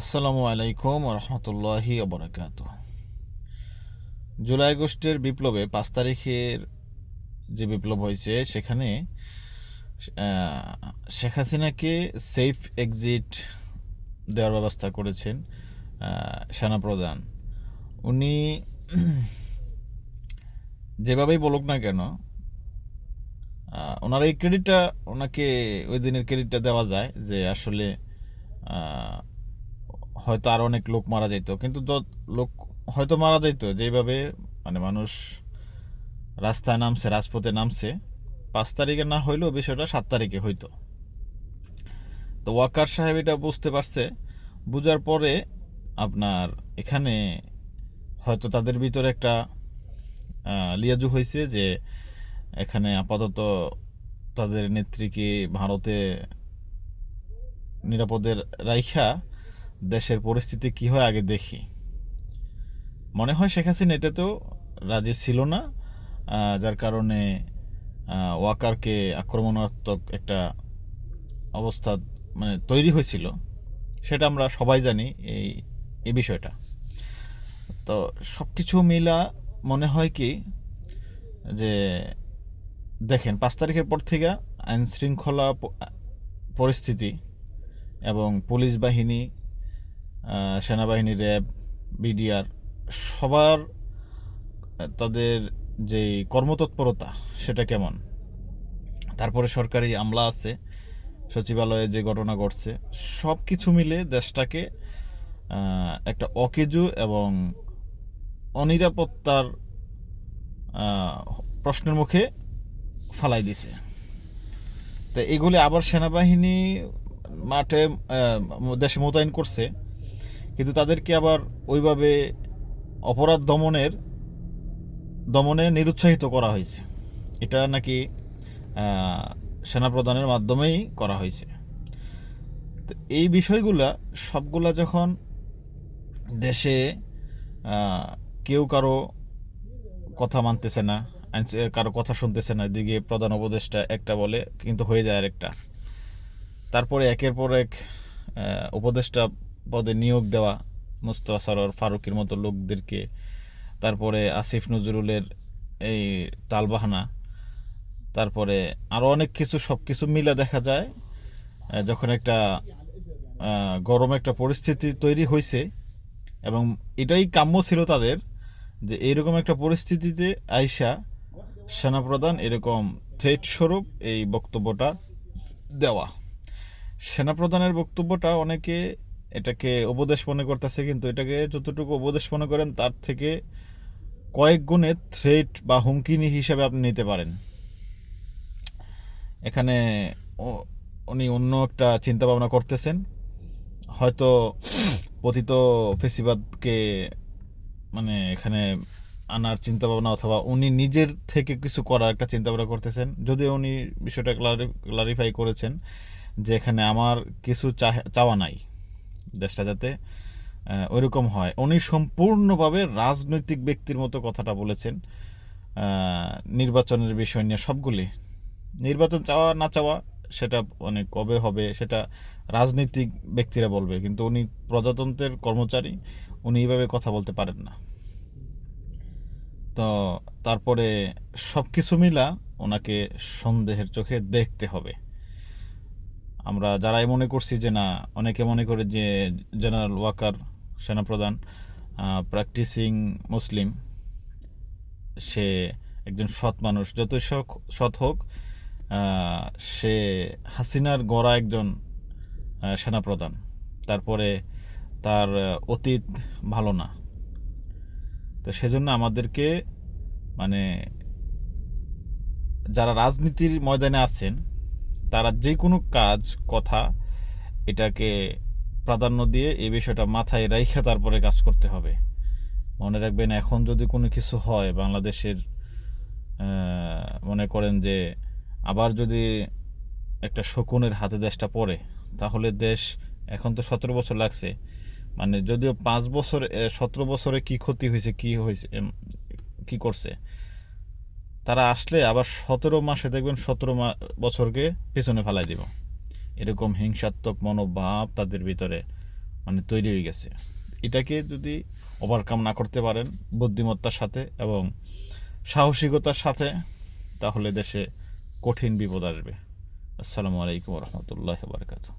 আসসালামু আলাইকুম রহমতুল্লাহি অবরাকাত জুলাই আগস্টের বিপ্লবে পাঁচ তারিখের যে বিপ্লব হয়েছে, সেখানে শেখ হাসিনাকে সেফ এক্সিট দেওয়ার ব্যবস্থা করেছেন সেনাপ্রধান। উনি যেভাবেই বলুক না কেন ওনার এই ক্রেডিটটা ওনাকে ওই দিনের ক্রেডিটটা দেওয়া যায় যে আসলে হয়তো আর অনেক লোক মারা যেত কিন্তু লোক হয়তো মারা যেত যেভাবে মানে মানুষ রাস্তায় নামছে, রাজপথে নামছে, পাঁচ তারিখে না হইলেও বিষয়টা সাত তারিখে হইতো। তো ওয়াকার সাহেব এটা বুঝতে পারছে, বুঝার পরে আপনার এখানে হয়তো তাদের ভিতরে একটা লিয়াজু হয়েছে যে এখানে আপাতত তাদের নেত্রীকে ভারতে নিরাপদের রাইখা দেশের পরিস্থিতি কি হয় আগে দেখি। মনে হয় শেখ হাসিনা এটাতেও রাজি ছিল না যার কারণে ওয়াকারকে আক্রমণাত্মক একটা অবস্থা মানে তৈরি হয়েছিল। সেটা আমরা সবাই জানি এই এ বিষয়টা। তো সব কিছু মিলা মনে হয় কি, যে দেখেন, পাঁচ তারিখের পর থেকে আইন শৃঙ্খলা পরিস্থিতি এবং পুলিশ বাহিনী সেনাবাহিনী, র্যাব, বিডিআর সবার তাদের যে কর্মতৎপরতা, সেটা কেমন? তারপরে সরকারি আমলা আছে, সচিবালয়ে যে ঘটনা ঘটছে সব কিছু মিলে দেশটাকে একটা অকেজু এবং অনিরাপত্তার প্রশ্নের মুখে ফালাই দিছে। তো এগুলি আবার সেনাবাহিনী মাঠে দেশে মোতায়েন করছে। কিন্তু তাদেরকে আবার ওইভাবে অপরাধ দমনের, দমনে নিরুৎসাহিত করা হয়েছে। এটা নাকি সেনাপ্রধানের মাধ্যমেই করা হয়েছে। তো এই বিষয়গুলা সবগুলা যখন দেশে কেউ কারও কথা মানতেছে না কারও কথা শুনতেছে না, এদিকে প্রধান উপদেষ্টা একটা বলে, কিন্তু হয়ে যায় আরেকটা। তারপরে একের পর এক উপদেষ্টা পদে নিয়োগ দেওয়া মুস্তফা সরোয়ার ফারুকের মতো লোকদেরকে, তারপরে আসিফ নজরুলের এই তালবাহানা, তারপরে আরও অনেক কিছু সব কিছু মিলে দেখা যায় যখন একটা গরম একটা পরিস্থিতি তৈরি হয়েছে এবং এটাই কাম্য ছিল তাদের যে এইরকম একটা পরিস্থিতিতে আইসা সেনাপ্রধান এরকম থ্রেট স্বরূপ এই বক্তব্যটা দেওয়া। সেনাপ্রধানের বক্তব্যটা অনেকে এটাকে উপদেশ মনে করতেছে, কিন্তু এটাকে যতটুকু উপদেশ মনে করেন, তার থেকে কয়েক গুণে থ্রেট বা হুমকিনি হিসাবে আপনি নিতে পারেন। এখানে উনি অন্য একটা চিন্তা ভাবনা করতেছেন। হয়তো পতিত ফেসিবাদকে মানে এখানে আনার চিন্তা ভাবনা অথবা উনি নিজের থেকে কিছু করার একটা চিন্তা ভাবনা করতেছেন। যদিও উনি বিষয়টা ক্লারিফাই করেছেন যে এখানে আমার কিছু চাওয়া নাই। দেশটা যাতে ওইরকম হয়। উনি সম্পূর্ণভাবে রাজনৈতিক ব্যক্তির মতো কথাটা বলেছেন। নির্বাচনের বিষয় নিয়ে সবগুলি। নির্বাচন চাওয়া, না চাওয়া, সেটা অনেক কবে হবে, সেটা রাজনৈতিক ব্যক্তিরা বলবে। কিন্তু উনি প্রজাতন্ত্রের কর্মচারী, উনি এইভাবে কথা বলতে পারেন না। তো তারপরে সব কিছু মিলা ওনাকে সন্দেহের চোখে দেখতে হবে। আমরা যারাই মনে করছি যে না, অনেকে মনে করে যে জেনারেল ওয়াকার সেনাপ্রধান প্র্যাকটিসিং মুসলিম সে একজন সৎ মানুষ। যতই সৎ- সৎ হোক সে হাসিনার গড়া একজন সেনাপ্রধান। তারপরে তার অতীত ভালো না। তো সেজন্য আমাদেরকে মানে যারা রাজনীতির ময়দানে আছেন তারা যে কোনো কাজ, কথা এটাকে প্রাধান্য দিয়ে এই বিষয়টা মাথায় রাইখা তারপরে কাজ করতে হবে। মনে রাখবেন, এখন যদি কোনো কিছু হয় বাংলাদেশের মনে করেন যে আবার যদি একটা শকুনের হাতে দেশটা পড়ে, তাহলে দেশ এখন তো সতেরো বছর লাগছে। মানে যদিও পাঁচ বছর সতেরো বছরে কি ক্ষতি হয়েছে, কি হয়েছে কি করছে? তারা আসলে আবার সতেরো মাসে দেখবেন সতেরো বছরকে পেছনে ফেলাই দিব। এরকম হিংসাত্মক মনোভাব তাদের ভিতরে মানে তৈরি হয়ে গেছে। এটাকে যদি ওভারকাম না করতে পারেন বুদ্ধিমত্তার সাথে এবং সাহসিকতার সাথে, তাহলে দেশে কঠিন বিপদ আসবে। আসসালামু আলাইকুম রহমতুল্লাহ বারকাতু